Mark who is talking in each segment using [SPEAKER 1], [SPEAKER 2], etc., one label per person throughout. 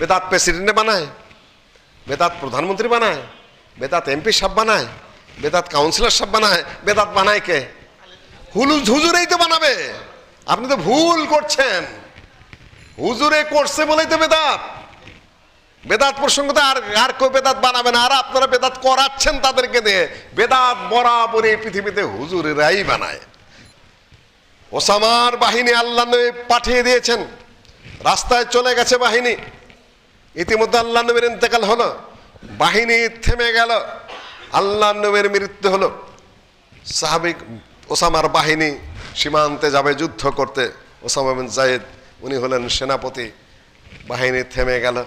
[SPEAKER 1] বেদাত প্রেসিডেন্টে বানায়, বেদাত প্রধানমন্ত্রী বানায়, বেদাত এমপি সাহেব বানায়, বেদাত কাউন্সিলর সাহেব বানায়, বেদাত বানায় কে? হুলুজ হুজুরেই তো বানাবে। আপনি তো ভুল করছেন। হুজুরে করছে বলেই তো বেদাত। বেদাত প্রসঙ্গ তো আর আর কেউ বেদাত বানাবে না। আর আপনারা বেদাত করাচ্ছেন তাদেরকে দিয়ে। বেদাত বরাবরই পৃথিবীতে হুজুরেরাই বানায়। ওসামার বাহিনী আল্লাহ পাঠিয়ে দিয়েছেন। রাস্তায় চলে গেছে বাহিনী। ইতিমধ্যে আল্লাহ নবীর ইন্তেকাল হলো। বাহিনী থেমে গেল। আল্লাহ নবীর মৃত্যু হলো। সাহাবিক ওসামার বাহিনী সীমান্তে যাবে যুদ্ধ করতে। ওসামা বিন জায়েদ, উনি হলেন সেনাপতি। বাহিনী থেমে গেল।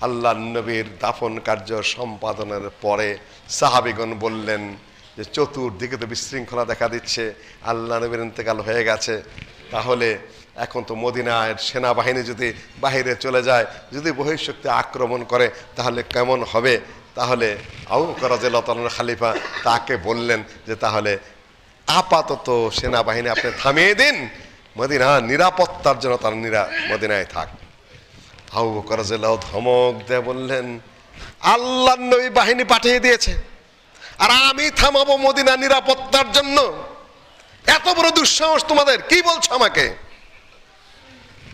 [SPEAKER 1] আল্লাহ নবীর দাফন কার্য সম্পাদনের পরে সাহাবিগণ বললেন যে, চতুর্দিকে তো বিশৃঙ্খলা দেখা দিচ্ছে। আল্লাহ নবীর ইন্তেকাল হয়ে গেছে। তাহলে এখন তো মদিনায় সেনাবাহিনী যদি বাহিরে চলে যায়, যদি বহিঃশক্তি আক্রমণ করে, তাহলে কেমন হবে? তাহলে আউ করাজেলতন খালিফা তাকে বললেন যে, তাহলে আপাতত সেনাবাহিনী আপনি থামিয়ে দিন মদিনা নিরাপত্তার জন্য তার নিরা মদিনায় থাক। আউ করাজেলাও ধমক দেয় বললেন আল্লাহ নবী বাহিনী পাঠিয়ে দিয়েছে, আর আমি থামাবো মদিনা নিরাপত্তার জন্য। এত বড় দুঃসাহস তোমাদের, কি বলছো আমাকে?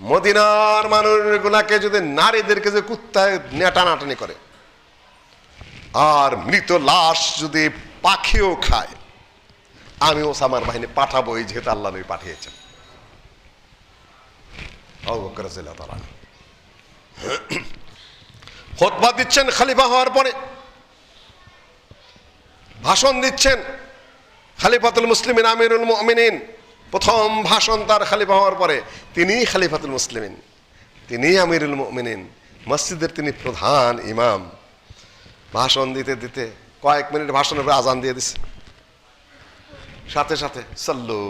[SPEAKER 1] মদিনার মানুষগুলাকে যদি নারীদেরকে যে কুত্তায় নিয়ে টানাটানি করে, আর মৃত লাশ যদি পাখিও খায়, আমি ওসামার বাহিনী পাঠাবো, এই যেহেতু আল্লাহ নবী পাঠিয়েছেন। রাদিয়াল্লাহু দিচ্ছেন খালিফা হওয়ার পরে। ভাষণ দিচ্ছেন খালিফাতুল মুসলিমিন, আমিরুল মুমিনিন। প্রথম ভাষণ তার খালিফা হওয়ার পরে তিনিই খালিফাতুল মুসলিমিন, তিনিই আমিরুল মুমিনিন, মসজিদের তিনি প্রধান ইমাম। ভাষণ দিতে দিতে কয়েক মিনিট ভাষণের পরে আজান দিয়ে দিছে। সাথে সাথে, সাল্লু।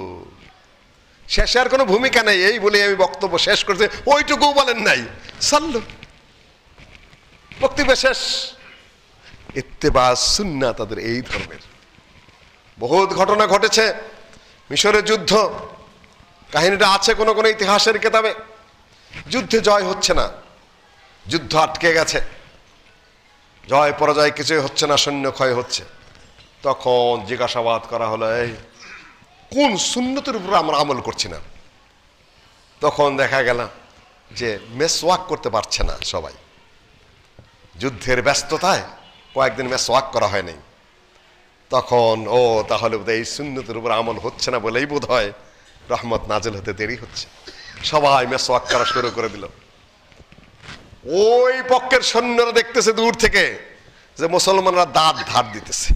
[SPEAKER 1] শেষে আর কোনো ভূমিকা নেই, এই বলে আমি বক্তব্য শেষ করতে ওইটুকু বলেন নাই। সাল্লু। বক্তব্য শেষ। ইত্তেবা সুন্না তাদের এই ধর্মের। বহুত ঘটনা ঘটেছে মিশরের যুদ্ধ, কাহিনীটা আছে কোনো কোনো ইতিহাসের কেতাবে? যুদ্ধে জয় হচ্ছে না, যুদ্ধ আটকে গেছে। জয় পরাজয় কিছুই হচ্ছে না, সৈন্য ক্ষয় হচ্ছে। তখন জিজ্ঞাসাবাদ করা হলো, এই, কোন সুন্নতের উপর আমরা আমল করছি না? তখন দেখা গেল যে মেসওয়াক করতে পারছে না সবাই। যুদ্ধের ব্যস্ততায় কয়েকদিন মেসওয়াক করা হয়নি। তখন, ও, তাহলে এই সুন্নতের উপর আমল হচ্ছে না বলেই বোধ হয় রহমত নাজেল হতে দেরি হচ্ছে। সবাই মেসওয়াক করা শুরু করে দিল। ওই পক্ষের সৈন্যরা দেখতেছে দূর থেকে যে মুসলমানরা দাঁত ধার দিতেছে।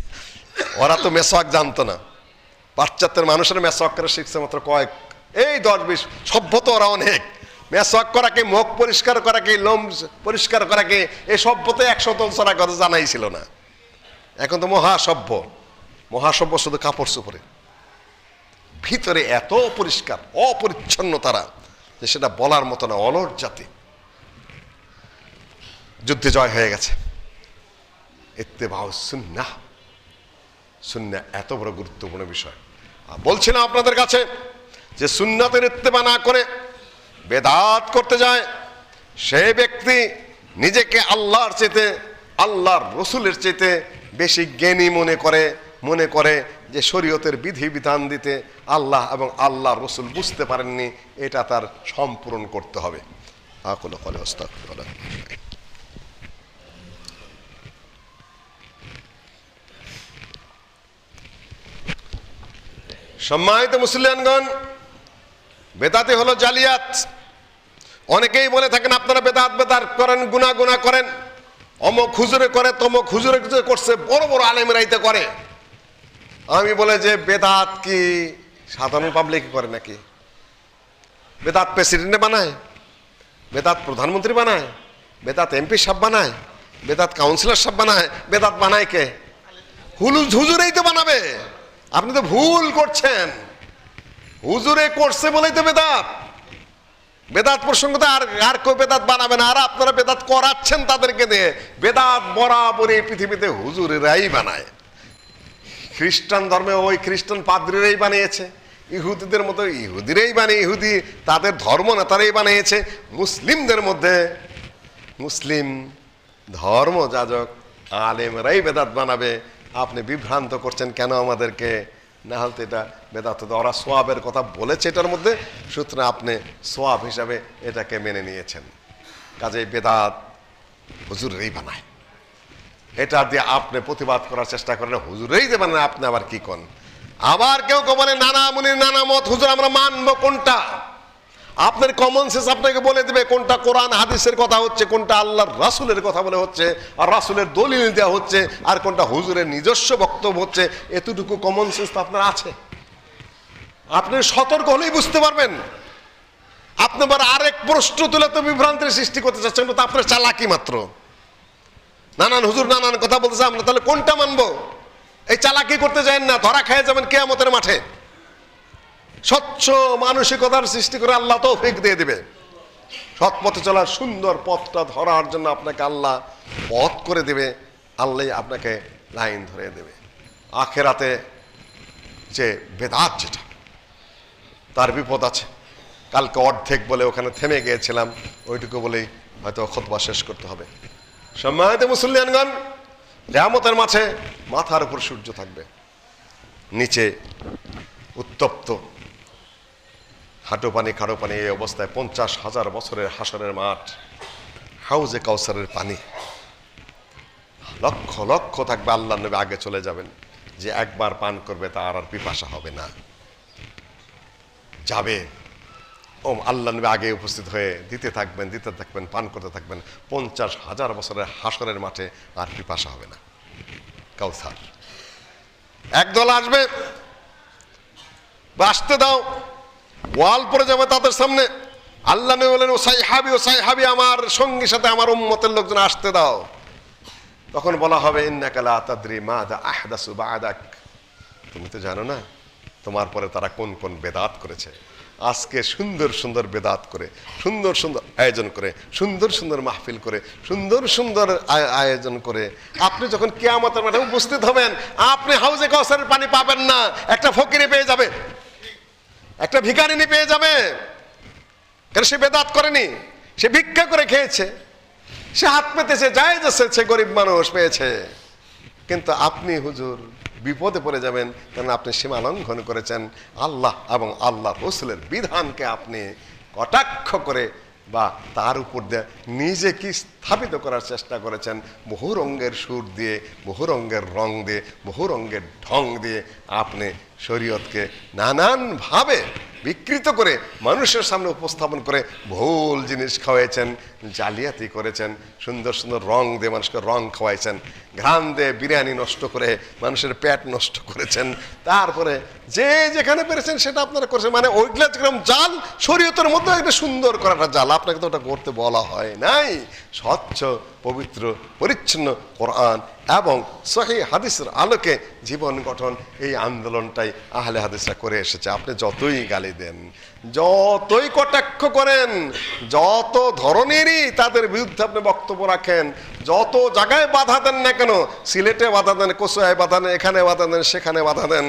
[SPEAKER 1] ওরা তো মেসওয়াক জানতো না। পাশ্চাত্যের মানুষের মেসওয়াক করা শিখছে মাত্র কয়েক, এই দশ বিশ সভ্য তো ওরা অনেক। মেসওয়াক করাকে মুখ পরিষ্কার করাকে লোম পরিষ্কার করাকে এই সভ্য তো একশত ছাড়া কথা জানাই ছিল না। এখন তো মহাসভ্য। মহাসভ্য শুধু কাপড় চোপড়ে। ভিতরে এত অপরিষ্কার অপরিচ্ছন্ন তারা যে সেটা বলার মতো না অলর জাতি। যুদ্ধে জয় হয়ে গেছে। এতে ভাও সুন্না সুন্না এত বড় গুরুত্বপূর্ণ বিষয়। আর বলছি না আপনাদের কাছে যে সুন্নাতের ইত্তেবা না করে বেদাত করতে যায়, সে ব্যক্তি নিজেকে আল্লাহর চেতে আল্লাহর রসুলের চেতে বেশি জ্ঞানী মনে করে মনে করে যে শরীয়তের বিধি বিধান দিতে আল্লাহ এবং আল্লাহ রসুল বুঝতে পারেননি, এটা তার সম্পূরণ করতে হবে। আকুল। সম্মানিত মুসলিয়ানগণ বেদাতে হলো জালিয়াত। অনেকেই বলে থাকেন, আপনারা বেদাত বেদাত করেন গুনা গুনা করেন, অমক হুজুরে করে, তমক হুজুরে যে করছে, বড় বড় আলেমরাইতে করে। আমি বলে যে, বেদাত কি সাধারণ পাবলিক করে নাকি? বেদাত প্রেসিডেন্টে বানায়, বেদাত প্রধানমন্ত্রী বানায়, বেদাত এমপি সাহেব বানায়, বেদাত কাউন্সিলর সাহেব বানায়, বেদাত বানায় কে? হুলুজ হুজুরেই তো বানাবে। আপনি তো ভুল করছেন। হুজুরে করছে বলেই তো বেদাত। বেদাত প্রসঙ্গ তো আর আর কেউ বেদাত বানাবে না। আর আপনারা বেদাত করাচ্ছেন তাদেরকে দিয়ে। বেদাত বরাবরই পৃথিবীতে হুজুরেরাই বানায়। খ্রিস্টান ধর্মে ওই খ্রিস্টান পাদ্রীরাই বানিয়েছে। ইহুদিদের মতো ইহুদিরাই বানিয়ে, ইহুদি তাদের ধর্ম নেতারাই বানিয়েছে। মুসলিমদের মধ্যে মুসলিম ধর্ম যাজক আলেমরাই বেদাত বানাবে। আপনি বিভ্রান্ত করছেন কেন আমাদেরকে? না হলে এটা বেদাত। ওরা সোয়াবের কথা বলেছে এটার মধ্যে। সুতরাং আপনি সোয়াব হিসাবে এটাকে মেনে নিয়েছেন। কাজে বেদাত হুজুরেই বানায়। এটা দিয়ে আপনি প্রতিবাদ করার চেষ্টা করেন, হুজুরেই দেবেন না, আপনি আবার কি কন? আবার কেউ কেউ বলে, নানা মুনির, নানা মত, হুজুর, আমরা মানব কোনটা? আপনার কমন সেন্স আপনাকে বলে দেবে, কোনটা কোরআন, হাদিসের কথা হচ্ছে, কোনটা আল্লাহর রাসুলের কথা বলে হচ্ছে, আর রাসুলের দলিল দেওয়া হচ্ছে, আর কোনটা হুজুরের নিজস্ব বক্তব্য হচ্ছে, এতটুকু কমন সেন্স তো আপনার আছে। আপনি সতর্ক হলেই বুঝতে পারবেন। আপনি আবার আরেক প্রশ্ন তুলে তো বিভ্রান্তির সৃষ্টি করতে চাচ্ছেন, তো আপনার চালাকি মাত্র। নানান হুজুর নানান কথা বলতেছে, আমরা তাহলে কোনটা মানবো? এই চালাকি করতে যাবেন না, ধরা খেয়ে যাবেন কেয়ামতের মাঠে। স্বচ্ছ মানসিকতার সৃষ্টি করে আল্লাহ তো তৌফিক দিয়ে দেবে। সৎ পথে চলার সুন্দর পথটা ধরার জন্য আপনাকে আল্লাহ পথ করে দেবে আল্লাহ আপনাকে লাইন ধরে দেবে। আখেরাতে যে বেদাত যেটা, তার বিপদ আছে। কালকে অর্ধেক বলে ওখানে থেমে গিয়েছিলাম, ওইটুকু বলেই হয়তো খতবা শেষ করতে হবে। সম্মানিত মুসল্লিয়ানগণ রেয়ামতের মাঝে মাথার উপর সূর্য থাকবে। নিচে উত্তপ্ত হাঁটু পানি খাড়ো পানি এই অবস্থায় পঞ্চাশ হাজার বছরের হাসরের মাঠ, হাউজে কাউসারের পানি। লক্ষ লক্ষ থাকবে আল্লাহ নবী আগে চলে যাবেন, যে একবার পান করবে তার আর পিপাসা হবে না। যাবে ও আল্লাহ নবী আগে উপস্থিত হয়ে দিতে থাকবেন দিতে থাকবেন, পান করতে থাকবেন। পঞ্চাশ হাজার বছরের হাসরের মাঠে আর পিপাসা হবে না। কাউসার। একদল আসবে আসতে দাও, ওয়াল পরে যাবে তাদের সামনে। আল্লাহ নবী বলেন ও সাই হাবি ও সাই হাবি আমার সঙ্গী সাথে আমার উম্মতের লোকজন আসতে দাও। তখন বলা হবে ইন্নাকালা তাদ্রি মা দা আহদাসু বা আদাক তুমি তো জানো না, তোমার পরে তারা কোন কোন বেদাত করেছে। আজকে সুন্দর সুন্দর বেদাত করে, সুন্দর সুন্দর আয়োজন করে, সুন্দর সুন্দর মাহফিল করে, সুন্দর সুন্দর আয়োজন করে। আপনি যখন কেয়ামতের মাঠে উপস্থিত হবেন, আপনি হাউজে কাউসারের পানি পাবেন না। একটা ফকিরে পেয়ে যাবে। একটা ভিকারিনী পেয়ে যাবে। কারণ সে বেদাত করেনি? সে ভিক্ষা করে খেয়েছে। সে হাত পেতেছে যায় যাচ্ছে গরিব মানুষ পেয়েছে। কিন্তু আপনি হুজুর বিপদে পড়ে যাবেন কারণ আপনি সীমা লঙ্ঘন করেছেন আল্লাহ এবং আল্লাহ রসুলের বিধানকে আপনি কটাক্ষ করে বা তার উপর দিয়ে নিজেকে স্থাপিত করার চেষ্টা করেছেন। বহু রঙ্গের সুর দিয়ে, বহু রঙ্গের রং দিয়ে, বহু রঙ্গের ঢং দিয়ে আপনি শরীয়তকে নানানভাবে বিকৃত করে মানুষের সামনে উপস্থাপন করে ভুল জিনিস খাওয়াইছেন, জালিয়াতি করেছেন, সুন্দর সুন্দর রং দিয়ে মানুষকে রং খাওয়াইছেন, ঘ্রাণ দিয়ে বিরিয়ানি নষ্ট করে মানুষের পেট নষ্ট করেছেন। তারপরে যে যেখানে পেরেছেন সেটা আপনারা করেছেন। মানে ওইগুলা যেরকম জাল শরীয়তের মধ্যে একটা সুন্দর করাটা জাল। আপনাকে তো ওটা করতে বলা হয় নাই। স্বচ্ছ পবিত্র, পরিচ্ছন্ন কোরআন এবং সহি হাদিসের আলোকে জীবন গঠন এই আন্দোলনটাই আহলে হাদিসরা করে এসেছে। আপনি যতই গালি দেন যতই কটাক্ষ করেন, যত ধরনেরই তাদের বিরুদ্ধে আপনি বক্তব্য রাখেন, যত জায়গায় বাধা দেন না কেন, সিলেটে বাধা দেন কোসোয়ায় বাধা দেন, এখানে বাধা দেন, সেখানে বাধা দেন,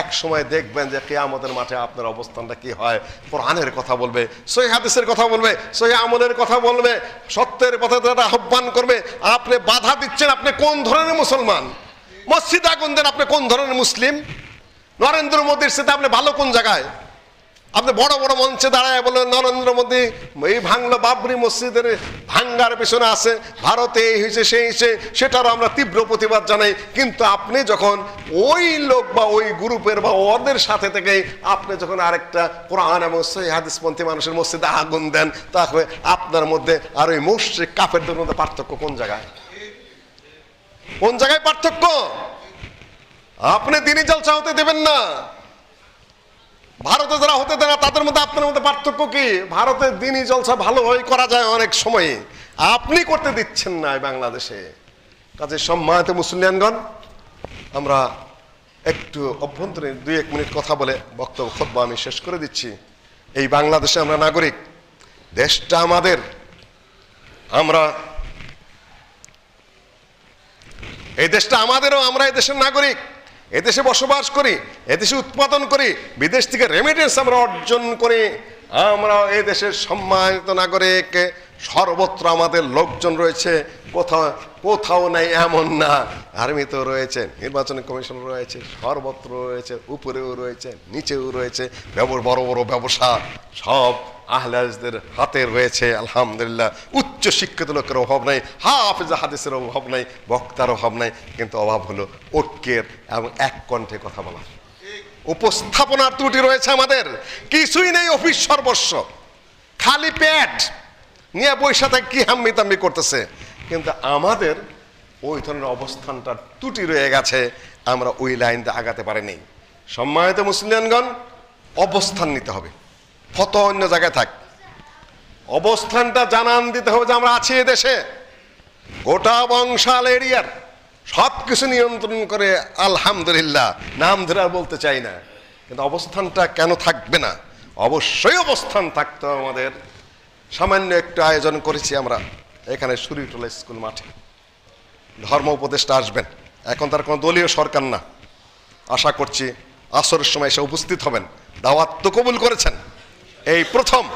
[SPEAKER 1] এক সময় দেখবেন যে কেয়ামতের মাঠে আপনার অবস্থানটা কি হয়। কোরআনের কথা বলবে, সহি হাদিসের কথা বলবে, সহি আমলের কথা বলবে, সত্যের পথে তারা আহ্বান করবে, আপনি বাধা দিচ্ছেন আপনি কোন ধরনের মুসলমান? মসজিদ আগুন দেন আপনি কোন ধরনের মুসলিম? নরেন্দ্র মোদীর সাথে আপনি ভালো কোন জায়গায়? আপনি বড় বড় মঞ্চে দাঁড়ায় বলেন নরেন্দ্র মোদী, এই ভাঙলো বাবরি মসজিদের ভাঙ্গার পেছনে আছে, ভারতে এই হয়েছে, সেই হয়েছে, সেটারও আমরা তীব্র প্রতিবাদ জানাই। কিন্তু আপনি যখন ওই লোক বা ওই গ্রুপের বা ওদের সাথে থেকে আপনি যখন আরেকটা কোরআন এবং হাদিসপন্থী মানুষের মসজিদে আগুন দেন, তাহলে আপনার মধ্যে আর ওই মুশ্রিক কাফেরদের মধ্যে পার্থক্য কোন জায়গায়? কোন জায়গায় পার্থক্য? আপনি দিনই জলসা হতে দেবেন না। ভারতে যারা হতে দেয় না, তাদের মধ্যে আপনার মধ্যে পার্থক্য কি? ভারতের দিনই জলসা ভালোভাবে করা যায় অনেক সময়ে। আপনি করতে দিচ্ছেন না বাংলাদেশে। কাজে সম্মানিত মুসলিয়ানগণ আমরা একটু অভ্যন্তরীণ দুই এক মিনিট কথা বলে বক্তব্য খোদ্া আমি শেষ করে দিচ্ছি। এই বাংলাদেশে আমরা নাগরিক, দেশটা আমাদের। আমরা এই দেশটা আমাদেরও, আমরা এই দেশের নাগরিক। এদেশে বসবাস করি, এদেশে উৎপাদন করি, বিদেশ থেকে রেমিটেন্স আমরা অর্জন করি। আমরা এই দেশের সম্মানিত নাগরিক, সর্বত্র আমাদের লোকজন রয়েছে, কোথাও কোথাও নাই, এমন না। আর্মিতেও রয়েছে, নির্বাচন কমিশন রয়েছে, সর্বত্র রয়েছে, উপরেও রয়েছে, নিচেও রয়েছে বড় বড় ব্যবসা, সব আহলাজদের হাতে রয়েছে আলহামদুলিল্লাহ। উচ্চ শিক্ষিত লোকের অভাব নাই, হাফেজ হাদিসের অভাব নাই, বক্তার অভাব নাই, কিন্তু অভাব হলো ঐক্যের এবং এক কণ্ঠে কথা বলা। উপস্থাপনার ত্রুটি রয়েছে আমাদের, কিছুই নেই অফিস সর্বস্ব। খালি পেট নিয়ে বৈশা থেকে কি হাম্মি করতেছে? কিন্তু আমাদের ওই ধরনের অবস্থানটা ত্রুটি রয়ে গেছে, আমরা ওই লাইনটা আগাতে পারিনি। সম্মানিত মুসলিমগণ, অবস্থান নিতে হবে। ফত অন্য জায়গায় থাক। অবস্থানটা জানান দিতে হবে যে আমরা আছি দেশে। গোটা বংশাল এরিয়ার সব কিছু নিয়ন্ত্রণ করে আলহামদুলিল্লাহ। নাম ধরে আর বলতে চাই না। কিন্তু অবস্থানটা কেন থাকবে না? অবশ্যই অবস্থান থাকতো আমাদের। সামান্য একটু আয়োজন করেছি আমরা এখানে সুরিটোলা স্কুল মাঠে। ধর্ম উপদেষ্টা আসবেন। এখন তার কোনো দলীয় সরকার না। আশা করছি আসরের সময় এসে উপস্থিত হবেন। দাওয়াত তো কবুল করেছেন। এই প্রথম,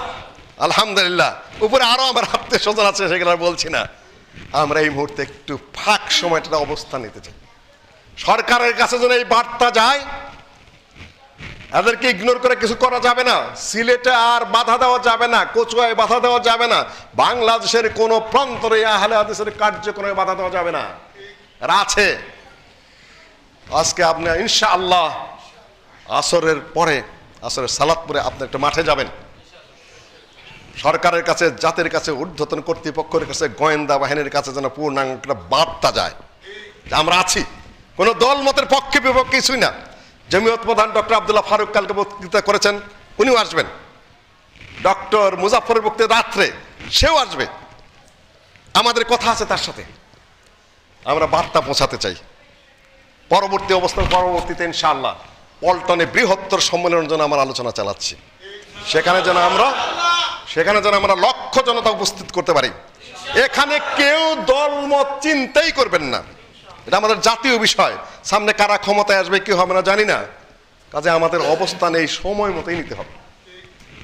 [SPEAKER 1] আলহামদুলিল্লাহ। উপরে আরও আমার আত্মীয় স্বজন আছে, সেগুলো বলছি না। আমরা এই মুহূর্তে একটু ফাঁক সময়টা অবস্থান নিতে চাই। সরকারের কাছে যেন এই বার্তা যায় এদেরকে ইগনোর করে কিছু করা যাবে না। সিলেটে আর বাধা দেওয়া যাবে না, কচুয়ায় বাধা দেওয়া যাবে না। বাংলাদেশের কোনো প্রান্তরে আহলে হাদিসের কার্যক্রমে বাধা দেওয়া যাবে না। আর আছে। আজকে আপনি ইনশাআল্লাহ আসরের পরে আসরের সালাত পরে আপনি একটা মাঠে যাবেন। সরকারের কাছে, জাতির কাছে, ঊর্ধ্বতন কর্তৃপক্ষের কাছে, গোয়েন্দা বাহিনীর কাছে যেন পূর্ণাঙ্গ একটা বার্তা যায়। আমরা আছি। কোনো দল মতের পক্ষে বিপক্ষে কিছুই না। জমিয়ত প্রধান ডক্টর আবদুল্লাহ ফারুক কালকে বক্তৃতা করেছেন, উনিও আসবেন। ডক্টর মুজাফরের বক্তৃতা রাত্রে, সেও আসবে। আমাদের কথা আছে তার সাথে। আমরা বার্তা পৌঁছাতে চাই। পরবর্তী অবস্থান পরবর্তীতে ইনশাআল্লাহ। পল্টনে বৃহত্তর সম্মেলনের জন্য আমরা আলোচনা চালাচ্ছি। সেখানে যেন আমরা, সেখানে যেন আমরা লক্ষ জনতা উপস্থিত করতে পারি। এখানে কেউ দলমত চিন্তাই করবেন না। এটা আমাদের জাতীয় বিষয়। সামনে কারা ক্ষমতায় আসবে কি হবে না জানি না। কাজে আমাদের অবস্থান এই সময় মতোই নিতে হবে।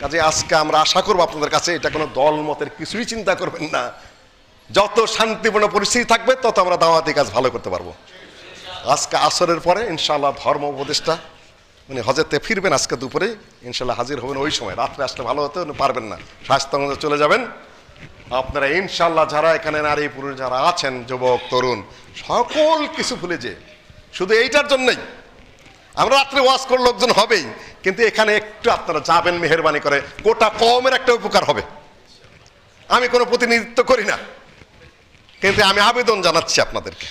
[SPEAKER 1] কাজে আজকে আমরা আশা করব আপনাদের কাছে এটা কোনো দল মতের কিছুই চিন্তা করবেন না। যত শান্তিপূর্ণ পরিস্থিতি থাকবে, তত আমরা দাওয়াতি কাজ ভালো করতে পারব। আজকে আসরের পরে ইনশাআল্লাহ ধর্ম উপদেষ্টা উনি হজেতে ফিরবেন আজকে দুপুরে, ইনশাল্লাহ হাজির হবেন ওই সময়। রাত্রে আসলে ভালো হতে, উনি পারবেন না। স্বাস্থ্যগঞ্জে চলে যাবেন। আপনারা ইনশাল্লাহ যারা এখানে নারী পুরুষ যারা আছেন, যুবক, তরুণ, সকল কিছু ভুলে যে শুধু এইটার জন্যই। আমরা রাত্রে ওয়াজ করে লোকজন হবেই, কিন্তু এখানে একটু আপনারা যাবেন, মেহরবানি করে। গোটা কমের একটা উপকার হবে। আমি কোনো প্রতিনিধিত্ব করি না, কিন্তু আমি আবেদন জানাচ্ছি আপনাদেরকে।